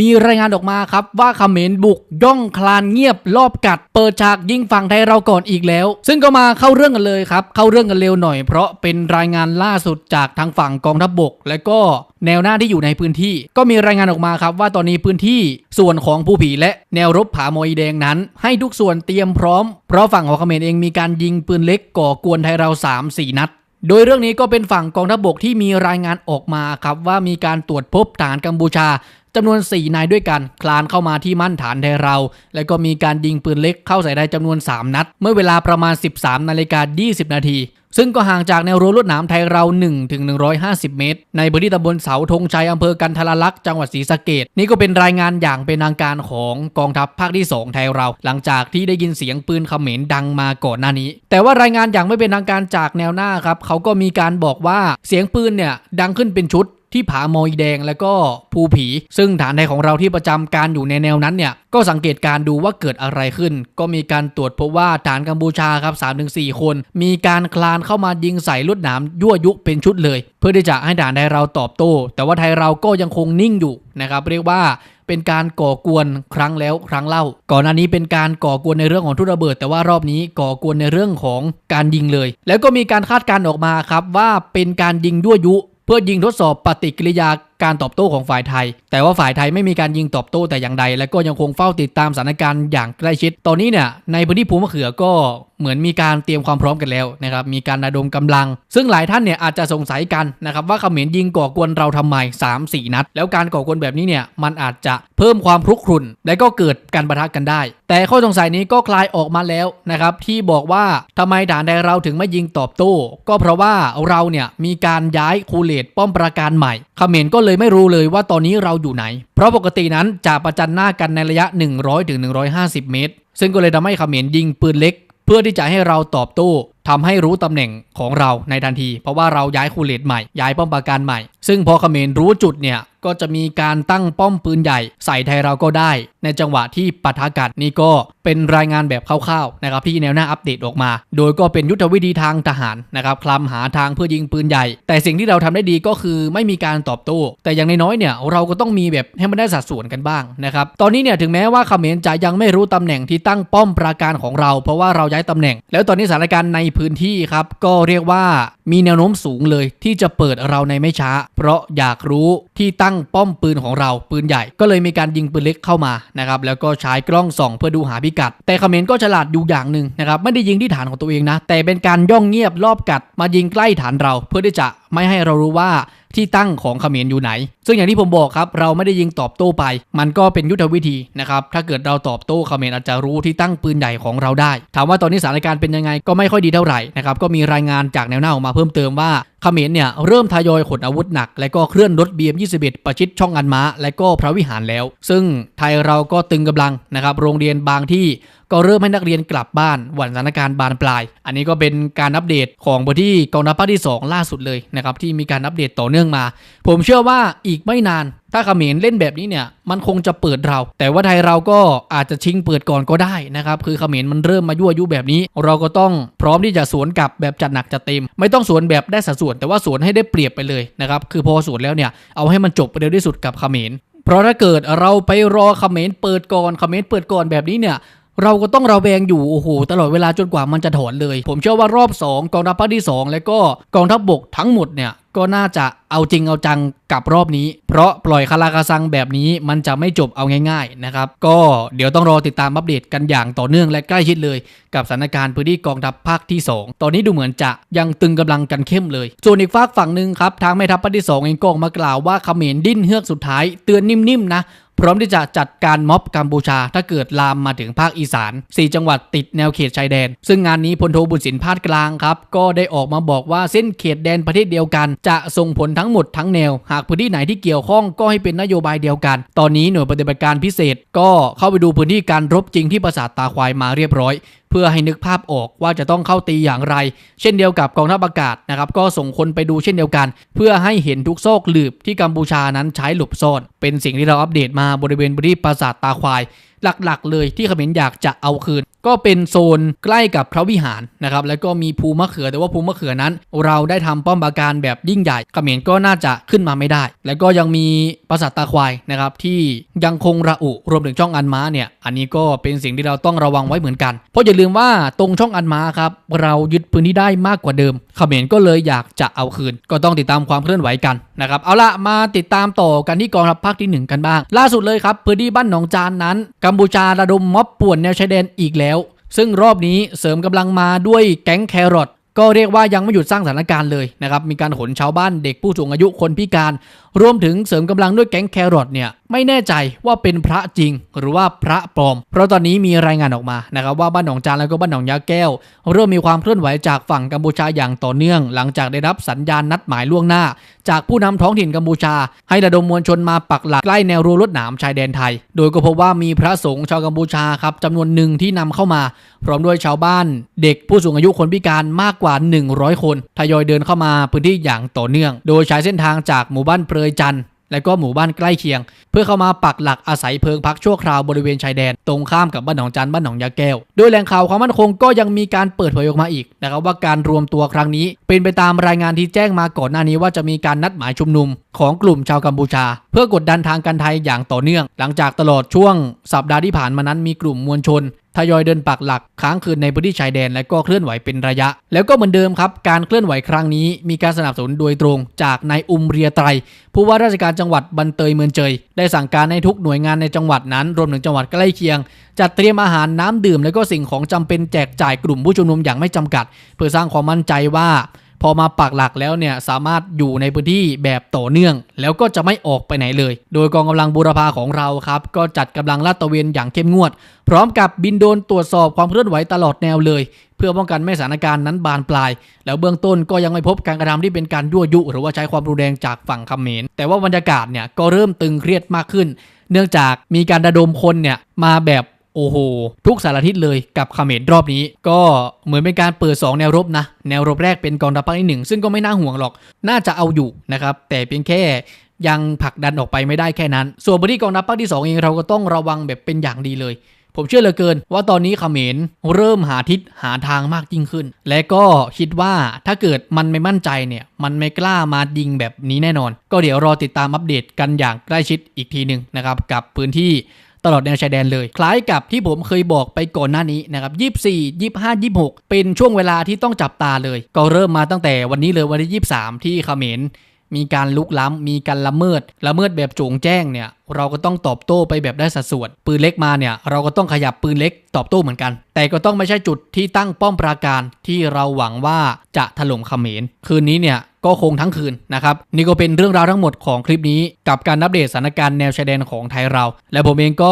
มีรายงานออกมาครับว่าเขมรบุกย่องคลานเงียบรอบกัด เปิดฉากยิงฝั่งไทยเราก่อนอีกแล้ว ซึ่งก็มาเข้าเรื่องกันเลยครับ เข้าเรื่องกันเร็วหน่อยเพราะเป็นรายงานล่าสุดจากทางฝั่งกองทัพบบก และก็แนวหน้าที่อยู่ในพื้นที่ ก็มีรายงานออกมาครับว่าตอนนี้พื้นที่ส่วนของผู้ผีและแนวรบผาโมยแดงนั้น ให้ทุกส่วนเตรียมพร้อม เพราะฝั่งของเขมรเองมีการยิงปืนเล็กก่อกวนไทยเรา 3-4 นัดโดยเรื่องนี้ก็เป็นฝั่งกองทัพบกที่มีรายงานออกมาครับว่ามีการตรวจพบฐานกัมพูชา จำนวน 4 นายด้วยกัน คลานเข้ามาที่มั่นฐานไทยเรา แล้วก็มีการยิงปืนเล็กเข้าใส่ได้จำนวน 3 นัด เมื่อเวลาประมาณ 13นาฬิกา20 นาทีซึ่งก็ห่างจากแนวรั้วลวดหนามไทยเรา 1 ถึง 150 เมตร ในพื้นที่ตำบลเสาธงชัยอำเภอกันทรลักษณ์จังหวัดศรีสะเกดนี่ก็เป็นรายงานอย่างเป็นทางการของกองทัพภาคที่ 2 ไทยเรา หลังจากที่ได้ยินเสียงปืนเขมรดังมาก่อนหน้านี้ แต่ว่ารายงานอย่างไม่เป็นทางการจากแนวหน้าครับเขาก็มีการบอกว่าเสียงปืนเนี่ยดังขึ้นเป็นชุด ที่ผาโมยแดงและก็ภูผี ซึ่งฐานในของเราที่ประจำการอยู่ในแนวนั้นเนี่ยก็สังเกตการดูว่าเกิดอะไรขึ้น ก็มีการตรวจพบว่าฐานกัมพูชาครับ3-4 คน มีการคลานเข้ามายิงใส่ลวดหนามยั่วยุเป็นชุดเลย เพื่อที่จะให้ฐานไทยเราตอบโต้ แต่ว่าไทยเราก็ยังคงนิ่งอยู่นะครับเรียกว่าเป็นการก่อกวนครั้งแล้วครั้งเล่า ก่อนหน้านี้เป็นการก่อกวนในเรื่องของทุนระเบิด แต่ว่ารอบนี้ก่อกวนในเรื่องของการยิงเลย แล้วก็มีการคาดการณ์ออกมาครับว่าเป็นการยิงยั่วยุ เพื่อยิงทดสอบปฏิกิริยา การตอบโต้ของฝ่ายไทย แต่ว่าฝ่ายไทยไม่มีการยิงตอบโต้แต่อย่างใด และก็ยังคงเฝ้าติดตามสถานการณ์อย่างใกล้ชิด ตอนนี้เนี่ยในพื้นที่ภูมะเขือก็เหมือนมีการเตรียมความพร้อมกันแล้วนะครับ มีการระดมกำลัง ซึ่งหลายท่านเนี่ยอาจจะสงสัยกันนะครับว่าเขมรยิงก่อกวนเราทำไม 3 4 นัด แล้วการก่อกวนแบบนี้เนี่ยมันอาจจะเพิ่มความคลุกครุน และก็เกิดการประทะกันได้ แต่ข้อสงสัยนี้ก็คลายออกมาแล้วนะครับที่บอกว่าทำไมฐานใดเราถึงไม่ยิงตอบโต้ ก็เพราะว่าเราเนี่ยมีการย้ายคูเลตป้อมปราการใหม่เขมรก็เลยไม่รู้เลยว่าตอนนี้เราอยู่ไหน เพราะปกตินั้นจะประจันหน้ากันในระยะ 100-150 เมตร ซึ่งก็เลยทำให้เขมรยิงปืนเล็ก เพื่อที่จะให้เราตอบโต้ ทำให้รู้ตำแหน่งของเราในทันที เพราะว่าเราย้ายคูเลตใหม่ย้ายป้อมปราการใหม่ ซึ่งพอเขมรรู้จุดเนี่ยก็จะมีการตั้งป้อมปืนใหญ่ใส่ไทยเราก็ได้ ในจังหวะที่ปะทะกันนี่ก็เป็นรายงานแบบคร่าวๆนะครับที่แนวหน้าอัปเดตออกมา โดยก็เป็นยุทธวิธีทางทหารนะครับคลำหาทางเพื่อยิงปืนใหญ่ แต่สิ่งที่เราทำได้ดีก็คือไม่มีการตอบโต้แต่อย่างน้อยๆเนี่ยเราก็ต้องมีแบบให้มันได้สัดส่วนกันบ้างนะครับตอนนี้เนี่ยถึงแม้ว่าเขมรจะยังไม่รู้ตำแหน่งที่ตั้งป้อมปราการของเรา เพราะว่าเราย้ายตำแหน่ง แล้วตอนนี้สถานการณ์ในพื้นที่ครับ ก็เรียกว่ามีแนวโน้มสูงเลย ที่จะเปิดเราในไม่ช้า เพราะอยากรู้ที่ตั้งป้อมปืนของเราปืนใหญ่ ก็เลยมีการยิงปืนเล็กเข้ามานะครับแล้วก็ใช้กล้องส่องเพื่อดูหาพิกัด แต่คอมเมนต์ก็ฉลาดอยู่อย่างหนึ่งนะครับไม่ได้ยิงที่ฐานของตัวเองนะ แต่เป็นการย่องเงียบรอบกัดมายิงใกล้ฐานเราเพื่อที่จะไม่ให้เรารู้ว่าที่ตั้งของเขมรอยู่ไหน ซึ่งอย่างที่ผมบอกครับ เราไม่ได้ยิงตอบโต้ไป มันก็เป็นยุทธวิธีนะครับ ถ้าเกิดเราตอบโต้เขมรอาจจะรู้ที่ตั้งปืนใหญ่ของเราได้ ถามว่าตอนนี้สถานการณ์เป็นยังไงก็ไม่ค่อยดีเท่าไหร่นะครับ ก็มีรายงานจากแนวหน้าออกมาเพิ่มเติมว่าเขมรเนี่ยเริ่มทยอยขนอาวุธหนัก และก็เคลื่อนรถ BM21 ประชิดช่องอันม้า และก็พระวิหารแล้ว ซึ่งไทยเราก็ตึงกำลังนะครับโรงเรียนบางที่ก็เริ่มให้นักเรียนกลับบ้านหวันสถานการณ์บานปลาย อันนี้ก็เป็นการอัปเดตของบทที่กองทัพภาคที่ 2 ล่าสุดเลยนะครับที่มีการอัปเดตต่อเนื่องมา ผมเชื่อว่าอีกไม่นานถ้าเขมรเล่นแบบนี้เนี่ยมันคงจะเปิดเรา แต่ว่าไทยเราก็อาจจะชิงเปิดก่อนก็ได้นะครับคือเขมรมันเริ่มมายั่วยุแบบนี้ เราก็ต้องพร้อมที่จะสวนกลับแบบจัดหนักจัดเต็ม ไม่ต้องสวนแบบได้สัดส่วน แต่ว่าสวนให้ได้เปรียบไปเลยนะครับคือพอสวนแล้วเนี่ยเอาให้มันจบไปเร็วที่สุดกับเขมรเพราะถ้าเกิดเราไปรอเขมรเปิดก่อนเขมรเปิดก่อนแบบนี้เนี่ย เราก็ต้องระแวงอยู่โอ้โหตลอดเวลาจนกว่ามันจะถอนเลย ผมเชื่อว่ารอบ 2 กองทัพภาคที่ 2 และก็กองทัพบบกทั้งหมดเนี่ยก็น่าจะเอาจริงเอาจังกับรอบนี้ เพราะปล่อยคาราคาซังแบบนี้มันจะไม่จบเอาง่ายๆนะครับก็เดี๋ยวต้องรอติดตามอัปเดตกันอย่างต่อเนื่องและใกล้ชิดเลย กับสถานการณ์พื้นที่กองทัพภาคที่ 2 ตอนนี้ดูเหมือนจะยังตึงกำลังกันเข้มเลย ส่วนอีกฝากฝั่งหนึ่งครับทางแม่ทัพภาคที่ 2 เองก็ออกมากล่าวว่าเขมรดิ้นเฮือกสุดท้ายเตือนนิ่มๆนะ พร้อมที่จะจัดการม็อบกัมพูชา ถ้าเกิดลามมาถึงภาคอีสาน 4 จังหวัดติดแนวเขตชายแดน ซึ่งงานนี้พลโทบุญสินพาดกลางครับ ก็ได้ออกมาบอกว่าเส้นเขตแดนประเทศเดียวกัน จะส่งผลทั้งหมดทั้งแนว หากพื้นที่ไหนที่เกี่ยวข้องก็ให้เป็นนโยบายเดียวกัน ตอนนี้หน่วยปฏิบัติการพิเศษ ก็เข้าไปดูพื้นที่การรบจริงที่ปราสาทตาควายมาเรียบร้อย พื่อให้นึกภาพออกว่าจะต้องเข้าตีอย่างไร เช่นเดียวกับกองทัพอากาศนะครับก็ส่งคนไปดูเช่นเดียวกัน เพื่อให้เห็นทุกซอกหลืบที่กัมพูชานั้นใช้หลบซ่อนเป็นสิ่งที่เราอัปเดตมาบริเวณบริปราสาทตาควาย หลักๆ เลยที่เขมรอยากจะเอาคืน ก็เป็นโซนใกล้กับพระวิหารนะครับแล้วก็มีภูมะเขือแต่ว่าภูมะเขือนั้น เราได้ทำป้อมปราการแบบยิ่งใหญ่เขมรก็น่าจะขึ้นมาไม่ได้ แล้วก็ยังมีปราสาทตาควายนะครับที่ยังคงระอุรวมถึงช่องอันม้าเนี่ยอันนี้ก็เป็นสิ่งที่เราต้องระวังไว้เหมือนกัน เพราะอย่าลืมว่าตรงช่องอันม้าครับเรายึดพื้นที่ได้มากกว่าเดิมเขมรก็เลยอยากจะเอาคืน ก็ต้องติดตามความเคลื่อนไหวกันนะครับเอาละมาติดตามต่อกันที่กองทัพภาคที่หนึ่งกันบ้าง ล่าสุดเลยครับพื้นที่บ้านหนองจานนั้นกัมพูชาระดมม็อบป่วนแนวชายแดนอีกแล้ว ซึ่งรอบนี้เสริมกำลังมาด้วยแก๊งแครอทก็เรียกว่ายังไม่หยุดสร้างสถานการณ์เลยนะครับ มีการขนชาวบ้านเด็กผู้สูงอายุคนพิการ รวมถึงเสริมกำลังด้วยแก๊งแครอทเนี่ยไม่แน่ใจว่าเป็นพระจริงหรือว่าพระปลอม เพราะตอนนี้มีรายงานออกมานะครับว่าบ้านหนองจานแล้วก็บ้านหนองยาแก้ว เริ่มมีความเคลื่อนไหวจากฝั่งกัมพูชาอย่างต่อเนื่อง หลังจากได้รับสัญญาณนัดหมายล่วงหน้า จากผู้นำท้องถิ่นกัมพูชา ให้ระดมมวลชนมาปักหลักใกล้แนวรั้วลวดหนามชายแดนไทย โดยก็พบว่ามีพระสงฆ์ชาวกัมพูชาครับจำนวนหนึ่งที่นำเข้ามา พร้อมด้วยชาวบ้าน เด็กผู้สูงอายุคนพิการมากกว่า 100 คนทยอยเดินเข้ามาพื้นที่อย่างต่อเนื่อง โดยใช้เส้นทางจากหมู่บ้านเปรยจันทร์และก็หมู่บ้านใกล้เคียง เพื่อเข้ามาปักหลักอาศัยเพิงพักชั่วคราวบริเวณชายแดน ตรงข้ามกับบ้านหนองจันบ้านหนองยาแก้ว โดยแหล่งข่าวความมั่นคงก็ยังมีการเปิดเผยออกมาอีกนะครับว่าการรวมตัวครั้งนี้ เป็นไปตามรายงานที่แจ้งมาก่อนหน้านี้ว่าจะมีการนัดหมายชุมนุม ของกลุ่มชาวกัมพูชา เพื่อกดดันทางการไทยอย่างต่อเนื่อง หลังจากตลอดช่วงสัปดาห์ที่ผ่านมานั้นมีกลุ่มมวลชน ทยอยเดินปักหลักค้างคืนในพื้นที่ชายแดนและก็เคลื่อนไหวเป็นระยะ แล้วก็เหมือนเดิมครับ การเคลื่อนไหวครั้งนี้มีการสนับสนุนโดยตรงจากนายอุมเรียไตร ผู้ว่าราชการจังหวัดบันเตยเมืองเจย ได้สั่งการให้ทุกหน่วยงานในจังหวัดนั้น รวมถึงจังหวัดใกล้เคียง จัดเตรียมอาหารน้ำดื่ม และก็สิ่งของจำเป็นแจกจ่ายกลุ่มผู้ชุมนุมอย่างไม่จำกัด เพื่อสร้างความมั่นใจว่า พอมาปักหลักแล้วเนี่ยสามารถอยู่ในพื้นที่แบบต่อเนื่อง แล้วก็จะไม่ออกไปไหนเลย โดยกองกำลังบูรพาของเราครับ ก็จัดกำลังลาดตระเวนอย่างเข้มงวด พร้อมกับบินโดนตรวจสอบความเคลื่อนไหวตลอดแนวเลย เพื่อป้องกันไม่ให้สถานการณ์นั้นบานปลาย แล้วเบื้องต้นก็ยังไม่พบการกระทำที่เป็นการยั่วยุ หรือว่าใช้ความรุนแรงจากฝั่งเขมรแต่ว่าบรรยากาศเนี่ยก็เริ่มตึงเครียดมากขึ้น เนื่องจากมีการระดมคนเนี่ยมาแบบ โอ้โห ทุกสารทิศเลยกับเขมรรอบนี้ ก็เหมือนเป็นการเปิด 2 แนวรบนะ แนวรบแรกเป็นกองทัพภาคที่หนึ่งซึ่งก็ไม่น่าห่วงหรอก น่าจะเอาอยู่นะครับ แต่เพียงแค่ยังผลักดันออกไปไม่ได้แค่นั้น ส่วนพื้นที่กองทัพภาคที่ 2 เองเราก็ต้องระวังแบบเป็นอย่างดีเลย ผมเชื่อเหลือเกิน ว่าตอนนี้เขมรเริ่มหาทิศหาทางมากยิ่งขึ้น และก็คิดว่าถ้าเกิดมันไม่มั่นใจเนี่ย มันไม่กล้ามายิงแบบนี้แน่นอน ก็เดี๋ยวรอติดตามอัปเดตกันอย่างใกล้ชิดอีกทีหนึ่งนะครับกับพื้นที่ ตลอดแนวชายแดนเลย คล้ายกับที่ผมเคยบอกไปก่อนหน้านี้นะครับ24 25 26 เป็นช่วงเวลาที่ต้องจับตาเลย ก็เริ่มมาตั้งแต่วันนี้เลยวันที่ 23 ที่เขมรมีการลุกล้ำ มีการละเมิด ละเมิดแบบโจงแจ้งเนี่ย เราก็ต้องตอบโต้ไปแบบได้สัดส่วน ปืนเล็กมาเนี่ย เราก็ต้องขยับปืนเล็กตอบโต้เหมือนกัน แต่ก็ต้องไม่ใช่จุดที่ตั้งป้อมปราการที่เราหวังว่าจะถล่มเขมร คืนนี้เนี่ย ก็คงทั้งคืนนะครับ นี่ก็เป็นเรื่องราวทั้งหมดของคลิปนี้กับการอัปเดตสถานการณ์แนวชายแดนของไทยเรา และผมเองก็